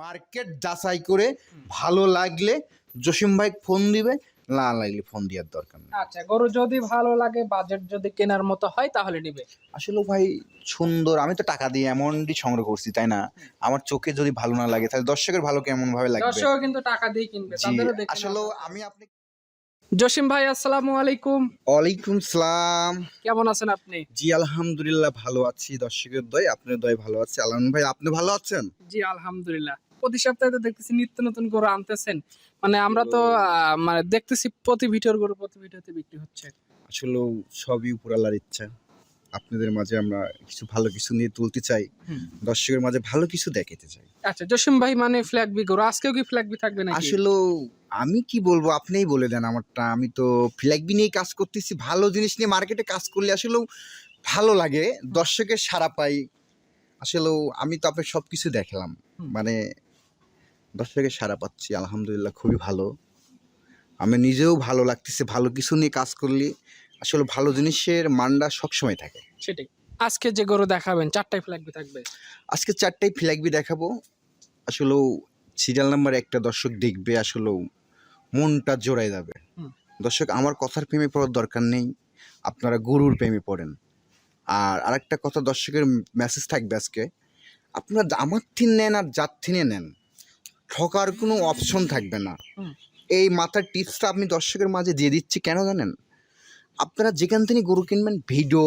Market যাচাই করে ভালো লাগলে জসিম ভাই ফোন দিবে না লাগলে ফোন দেওয়ার দরকার নেই। আচ্ছা গরু যদি ভালো লাগে বাজেট যদি কেনার মতো হয় তাহলে নিবে। আসলে ভাই সুন্দর আমি তো টাকা দিয়ে এমনটি সংগ্রহ করছি তাই না? আমার চোখে যদি ভালো না লাগে তাহলে দর্শকের ভালো কেমন ভাবে লাগবে? দর্শক কিন্তু টাকা দিয়ে কিনবে তাদেরও দেখে আসলে আমি আপনি জসিম ভাই আসসালামু আলাইকুম। ওয়ালাইকুম সালাম। কেমন আছেন আপনি? জি আলহামদুলিল্লাহ ভালো আছি দর্শকের দয় আপনার দয় ভালো আছে। আলহাম ভাই আপনি ভালো আছেন? জি আলহামদুলিল্লাহ। প্রতি সপ্তাহে তো দেখতেছি নিত্য নতুন গরু আনতেছেন। মানে আমরা তো মানে দেখতেছি প্রতি ভিডিওর গরু প্রতি ভিডিওতে বিক্রি হচ্ছে। আসলে সবই উপরালার ইচ্ছা। আপনাদের মাঝে আমরা কিছু ভালো কিছু নিয়ে তুলতে চাই। দর্শকের মাঝে ভালো কিছু দেখাতে চাই। আচ্ছা জসিম ভাই মানে ফ্ল্যাগ বি গরু আজকেও কি ফ্ল্যাগ বি থাকবে নাকি? আসলে আমি কি বলব আপনিই বলে দেন আমারটা। আমি তো ফ্ল্যাগ বি নিয়ে কাজ করতেছি ভালো জিনিস নিয়ে মার্কেটে কাজ করলে আসলেও ভালো লাগে দর্শকের সাড়া পাই। আসলেও আমি তো আপনার সব কিছু দেখলাম মানে দর্শকের সাড়া পাচ্ছি আলহামদুলিল্লাহ খুবই ভালো। আমি নিজেও ভালো লাগতেছে ভালো কিছু নিয়ে কাজ করলে আসলে ভালো জিনিসের মানটা সবসময় থাকে। সেটাই। আজকে যে গরু দেখাবেন চারটায় ফ্ল্যাগ বি থাকবে? আজকে চারটায় ফ্ল্যাগবি দেখাবো। আসলেও সিরিয়াল নাম্বার একটা দর্শক দেখবে আসলেও মনটা জোড়ায় যাবে। দর্শক আমার কথার প্রেমে পড়ার দরকার নেই আপনারা গরুর প্রেমে পড়েন। আর আরেকটা কথা দর্শকের মেসেজ থাকবে আজকে আপনারা আমার থিন নেন আর যার থিনে নেন ঠকার কোনো অপশন থাকবে না। এই মাথার টিপসটা আপনি দর্শকের মাঝে দিয়ে দিচ্ছি কেন জানেন? আপনারা যেখান থেকে গরু কিনবেন ভিডিও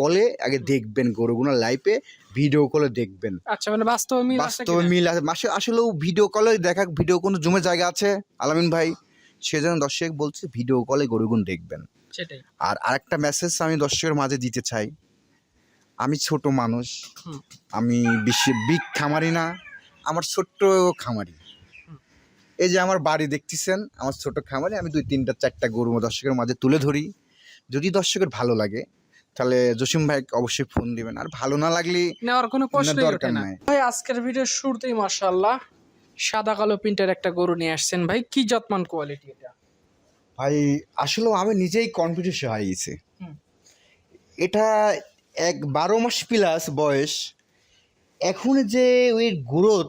কলে আগে দেখবেন গরুগুলো লাইভে ভিডিও কলে দেখবেন। আচ্ছা মানে বাস্তবে মিল বাস্তবে মিল আছে। মাসে আসলেও ভিডিও কলে দেখা ভিডিও কোনো জমে জায়গা আছে? আলামিন ভাই সেজন্য দর্শক বলছে ভিডিও কলে গরুগুন দেখবেন। সেটাই। আর আরেকটা মেসেজ আমি দর্শকের মাঝে দিতে চাই। আমি ছোট মানুষ আমি বেশি বিগ খামারি না আমার ছোট্ট খামারি। এই যে আমার বাড়ি দেখতেছেন আমার ছোট খামারি আমি দুই তিনটা চারটা গরু দর্শকের মাঝে তুলে ধরি। যদি দর্শকের ভালো লাগে তাহলে জসিম ভাই অবশ্যই ফোন দিবেন। আর ভালো না লাগলে নেওয়ার কোনো প্রশ্নই দরকার নাই। ভাই আজকের ভিডিওর শুরুতেই মাশাআল্লাহ সাদা কালো প্রিন্টের একটা গরু নিয়ে আসছেন। ভাই কি যত্মান কোয়ালিটি এটা? ভাই আসলেও আমি নিজেই কনফিউজ হয়ে গেছি। এটা এক বারো মাস প্লাস বয়স। এখন যে ওই গ্রোথ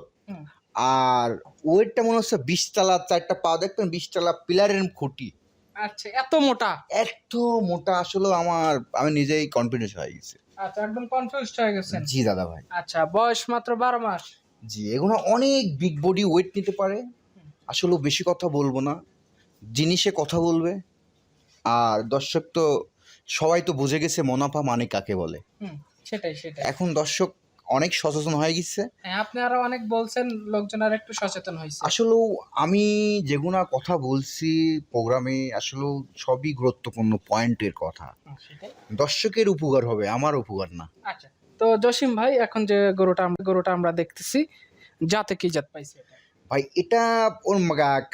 আর ওয়েটটা মনে হচ্ছে বিশতলা চারটা পা দেখবেন বিশতলা পিলারের খুঁটি। আচ্ছা এত মোটা? এত মোটা আসলেও আমার আমি নিজেই কনফিডেন্স হয়ে গেছি। আচ্ছা একদম কনফিউজড হয়ে গেছেন? জি দাদা ভাই। আচ্ছা বয়স মাত্র বারো মাস? জি এগুলো অনেক বিগ বডি ওয়েট নিতে পারে। আসলেও বেশি কথা বলব না। জিনিসে কথা বলবে। আর দর্শক তো সবাই তো বুঝে গেছে মুনাফা মানে কাকে বলে। সেটাই সেটাই। এখন দর্শক অনেক সচেতন হয়ে গেছে। হ্যাঁ আপনি আরও অনেক বলছেন লোকজন আর একটু সচেতন হয়েছে। আসলেও আমি যেগুলা কথা বলছি প্রোগ্রামে আসলেও সবই গুরুত্বপূর্ণ পয়েন্টের কথা। দর্শকের উপকার হবে আমার উপকার না। আচ্ছা তো জসিম ভাই এখন যে গরুটা আমরা গরুটা আমরা দেখতেছি যাতে কি জাত পাইছে ভাই এটা ওর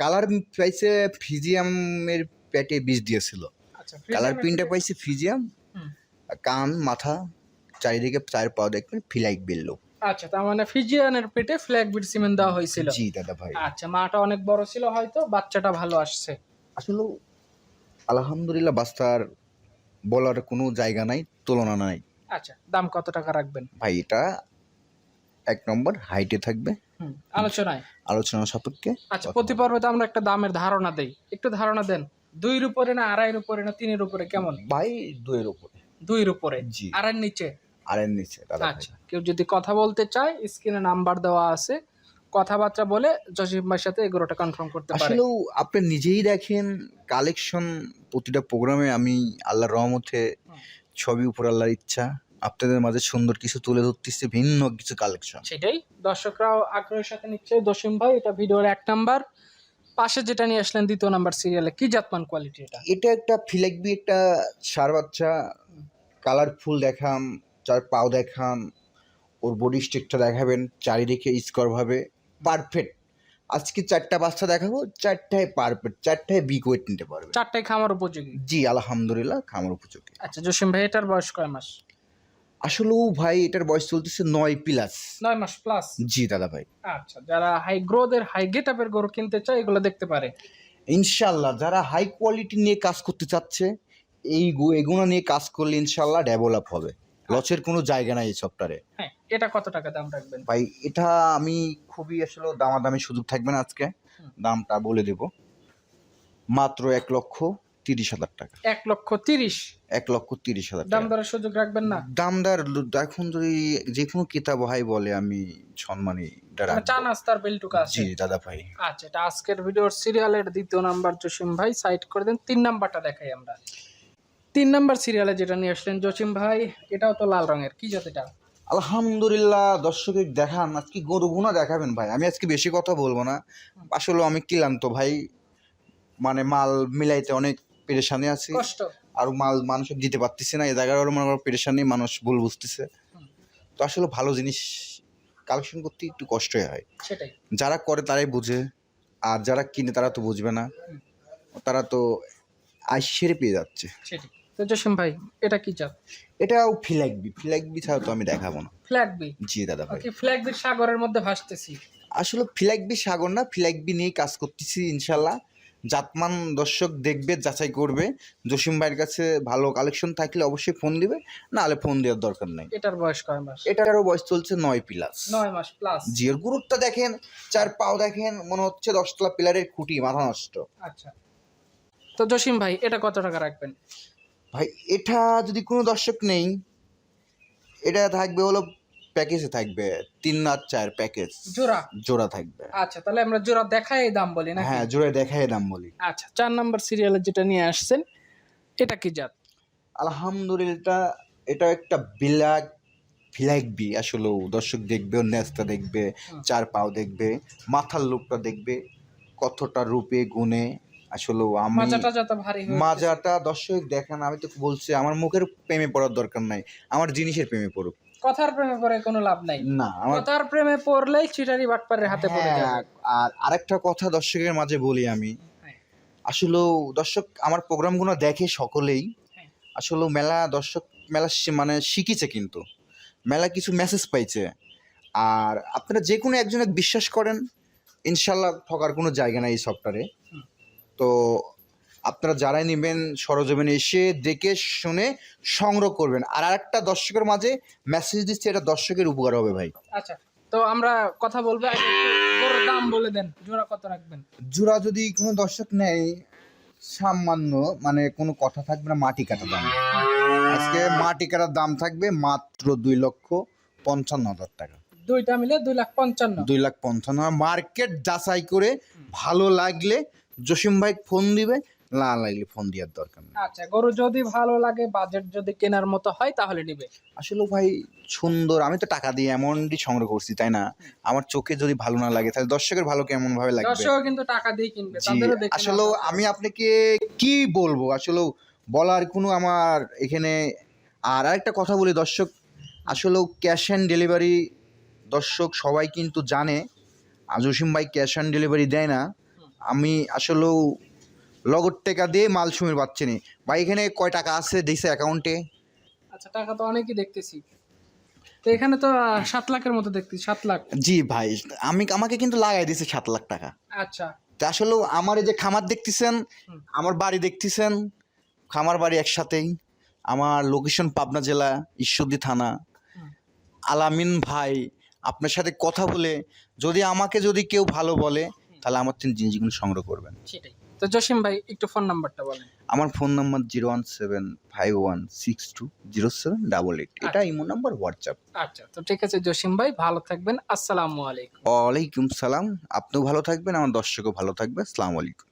কালার পাইছে ফিজিয়ামের পেটে বীজ দিয়েছিল। আচ্ছা কালার প্রিন্টটা পাইছে ফিজিয়াম কান মাথা। চারিদিকে চার পা দেখবেন ফিলাইক বেললো। আচ্ছা তার মানে ফিজিয়ানের পেটে ফ্ল্যাগ বিট সিমেন্ট দেওয়া হয়েছিল। জি দাদা ভাই। আচ্ছা মাটা অনেক বড় ছিল হয়তো বাচ্চাটা ভালো আসছে। আসলে আলহামদুলিল্লাহ বাস্তার বলার কোনো জায়গা নাই তুলনা নাই। আচ্ছা দাম কত টাকা রাখবেন? ভাই এটা এক নম্বর হাইটে থাকবে। হুম আলোচনায়। আলোচনা সাপেক্ষে। আচ্ছা প্রতি পর্বে তো আমরা একটা দামের ধারণা দেই। একটু ধারণা দেন দুইয়ের উপরে না আড়াইয়ের উপরে না তিনের উপরে কেমন? ভাই দুয়ের উপরে। দুইয়ের উপরে। জি। এর নিচে। এর নিচে দাদা আচ্ছা কেউ যদি কথা বলতে চায় স্ক্রিনে নাম্বার দেওয়া আছে। কথাবার্তা বলে জসিম ভাইয়ের সাথে এগুলোটা কনফার্ম করতে পারে। আসলেও আপনি নিজেই দেখেন কালেকশন প্রতিটা প্রোগ্রামে আমি আল্লাহর রহমতে হুম। ছবি উপর আল্লাহর ইচ্ছা আপনাদের মাঝে সুন্দর কিছু তুলে ধরতেছে ভিন্ন কিছু কালেকশন সেটাই দর্শকরাও আগ্রহের সাথে নিচ্ছে। জসিম ভাই এটা ভিডিওর এক নাম্বার। পাশে যেটা নিয়ে আসলেন দ্বিতীয় নাম্বার সিরিয়ালে কি জাতমান কোয়ালিটি এটা? এটা একটা ফিলেকবি একটা সার বাচ্চা কালারফুল দেখাম চার পাও দেখান ওর বডি স্ট্রাকচার দেখাবেন চারিদিকে স্কোয়ার ভাবে পারফেক্ট আজকে চারটা বাচ্চা দেখাবো চারটায় পারফেক্ট চারটায় বিগ ওয়েট নিতে পারবে। চারটায় খামার উপযোগী? জি আলহামদুলিল্লাহ খামার উপযোগী। আচ্ছা জসিম ভাই এটার বয়স কয় মাস? আসলেও ভাই এটার বয়স চলতেছে নয় প্লাস নয় মাস প্লাস জি দাদা ভাই। আচ্ছা যারা হাই গ্রোথের হাই গেট আপের গরু কিনতে চায় এগুলো দেখতে পারে। ইনশাল্লাহ যারা হাই কোয়ালিটি নিয়ে কাজ করতে চাচ্ছে এই গু- এগুলো নিয়ে কাজ করলে ইনশাল্লাহ ডেভেলপ হবে। লসের কোনো জায়গা নাই এই সফটওয়্যারে হ্যাঁ এটা কত টাকা দাম রাখবেন? ভাই এটা আমি খুবই আসলে দামাদামি সুযোগ থাকবে না আজকে। দামটা বলে দেব। মাত্র এক লক্ষ তিরিশ হাজার টাকা। এক লক্ষ তিরিশ? এক লক্ষ তিরিশ হাজার দাম দরের সুযোগ রাখবেন না? দামদার ল- এখন যদি যে কোনো কিতাব ভাই বলে আমি সম্মানী মানে চা নাস্তার বিলটুকা আছে। জি দাদা ভাই। আচ্ছা এটা আজকের ভিডিওর সিরিয়ালের দ্বিতীয় নাম্বার জসিম ভাই সাইড করে দেন। তিন নাম্বারটা দেখাই আমরা। তিন নাম্বার সিরিয়ালে যেটা নিয়ে আসলেন জসিম ভাই এটাও তো লাল রঙের। কি জাত এটা? আলহামদুলিল্লাহ দর্শকের দেখান আজকে গরু গুনা দেখাবেন ভাই? আমি আজকে বেশি কথা বলব না। আসলে আমি ক্লান্ত ভাই। মানে মাল মিলাইতে অনেক পেরেশানি আছি। কষ্ট? আর মাল মানুষ দিতে পারতেছে না। এ জায়গায় আরও মনে করো পেরেশানি মানুষ ভুল বুঝতেছে। তো আসলে ভালো জিনিস কালেকশন করতে একটু কষ্টই হয়। সেটাই। যারা করে তারাই বুঝে। আর যারা কিনে তারা তো বুঝবে না। তারা তো আইসেরে পেয়ে যাচ্ছে। সেটাই। তো জসিম ভাই এটা কি জাত? এটাও ফিলাকবি ফিলাকবি ছাড়া তো আমি দেখাবো না। ফ্ল্যাগ বি জি দাদা ভাই। ওকে ফ্ল্যাগ বির সাগরের মধ্যে ভাসতেছি। আসলে ফিলাকবি সাগর না ফিলাকবি নিয়ে কাজ করতেছি ইনশাল্লাহ। জাতমান দর্শক দেখবে যাচাই করবে। জসিম ভাইয়ের কাছে ভালো কালেকশন থাকলে অবশ্যই ফোন দিবে। না হলে ফোন দেওয়ার দরকার নাই। এটার বয়স কয় মাস? এটারও বয়স চলছে নয় প্লাস নয় মাস প্লাস জি এর গুরুত্বটা দেখেন চার পাও দেখেন মনে হচ্ছে দশতলা পিলারের খুঁটি মাথা নষ্ট। আচ্ছা। তো জসিম ভাই এটা কত টাকা রাখবেন? ভাই এটা যদি কোনো দর্শক নেই এটা থাকবে হলো প্যাকেজে থাকবে তিন আর চার প্যাকেজ জোড়া? জোড়া থাকবে। আচ্ছা তাহলে আমরা জোড়া দেখাই দাম বলি না হ্যাঁ জোড়া দেখাই দাম বলি। আচ্ছা চার নাম্বার সিরিয়ালে যেটা নিয়ে আসছেন এটা কি জাত? আলহামদুলিল্লাহ এটা একটা বিলাক ফিলাইকবি আসলে দর্শক দেখবে ওর দেখবে চার পাও দেখবে মাথার লোকটা দেখবে কতটা রূপে গুণে আসলে আমি মাজাটা দর্শক দেখেন আমি তো বলছি আমার মুখের প্রেমে পড়ার দরকার নাই আমার জিনিসের প্রেমে পড়ুক। কথার প্রেমে পড়ে কোনো লাভ নাই। না আমার কথার প্রেমে পড়লেই চিটারি বাটপারের হাতে পড়ে হ্যাঁ, আর আরেকটা কথা দর্শকের মাঝে বলি আমি। হ্যাঁ। আসলে দর্শক আমার প্রোগ্রামগুলো দেখে সকলেই হ্যাঁ। আসলে মেলা দর্শক মেলা মানে শিখিছে কিন্তু। মেলা কিছু মেসেজ পাইছে। আর আপনারা যে কোনো একজনে বিশ্বাস করেন ইনশাল্লাহ ঠকার কোনো জায়গা নাই এই সফটওয়্যারে। তো আপনারা যারাই নেবেন সরজমিনে এসে দেখে শুনে সংগ্রহ করবেন। আর আরেকটা দর্শকের মাঝে মেসেজ দিচ্ছে এটা দর্শকের উপকার হবে ভাই। আচ্ছা তো আমরা কথা বলব গরুর দাম বলে দেন জোড়া কত রাখবেন? জোড়া যদি কোনো দর্শক নেয় সামান্য মানে কোনো কথা থাকবে না মাটি কাটা দাম। আজকে মাটি কাটার দাম থাকবে মাত্র দুই লক্ষ পঞ্চান্ন হাজার টাকা। দুইটা মিলে দুই লাখ পঞ্চান্ন। দুই লাখ পঞ্চান্ন। মার্কেট যাচাই করে ভালো লাগলে জসিম ভাই ফোন দিবে না লাগলে ফোন দেওয়ার দরকার নেই। আচ্ছা গরু যদি ভালো লাগে বাজেট যদি কেনার মতো হয় তাহলে নিবে। আসলে ভাই সুন্দর আমি তো টাকা দিয়ে এমনটি সংগ্রহ করছি তাই না? আমার চোখে যদি ভালো না লাগে তাহলে দর্শকের ভালো কেমন ভাবে লাগবে? দর্শক কিন্তু টাকা দিয়ে কিনবে জি তাদেরও দেখে আসলে নেওয়া আমি আপনাকে কি বলব? আসলে বলার কোনো আমার এখানে আর একটা কথা বলি দর্শক আসলে ক্যাশ অ্যান্ড ডেলিভারি দর্শক সবাই কিন্তু জানে আর জসিম ভাই ক্যাশ অ্যান্ড ডেলিভারি দেয় না। আমি আসলেও লগদ টাকা দিয়ে মাল সুমির পাচ্ছি না ভাই এখানে কয় টাকা আছে দিছে অ্যাকাউন্টে আচ্ছা টাকা তো অনেকই দেখতেছি। তো এখানে তো সাত লাখের মতো দেখতেছি সাত লাখ। জি ভাই আমি আমাকে কিন্তু লাগাই দিছে সাত লাখ টাকা। আচ্ছা। তা আসলে আমার এই যে খামার দেখতেছেন আমার বাড়ি দেখতেছেন খামার বাড়ি একসাথেই। আমার লোকেশন পাবনা জেলা ঈশ্বরদী থানা। আলামিন ভাই আপনার সাথে কথা বলে যদি আমাকে যদি কেউ ভালো বলে তাহলে আমার তিনি জিনিসগুলো সংগ্রহ করবেন। সেটাই। তো জসিম ভাই একটু ফোন নাম্বারটা বলেন। আমার phone number zero one seven five one six two zero seven double eight এটা ইমো নাম্বার হোয়াটসঅ্যাপ। আচ্ছা তো ঠিক আছে জসিম ভাই ভালো থাকবেন। আসসালামু আলাইকুম। ওয়ালাইকুম সালাম। আপনিও ভালো থাকবেন আমার দর্শকও ভালো থাকবে। আসসালামু আলাইকুম।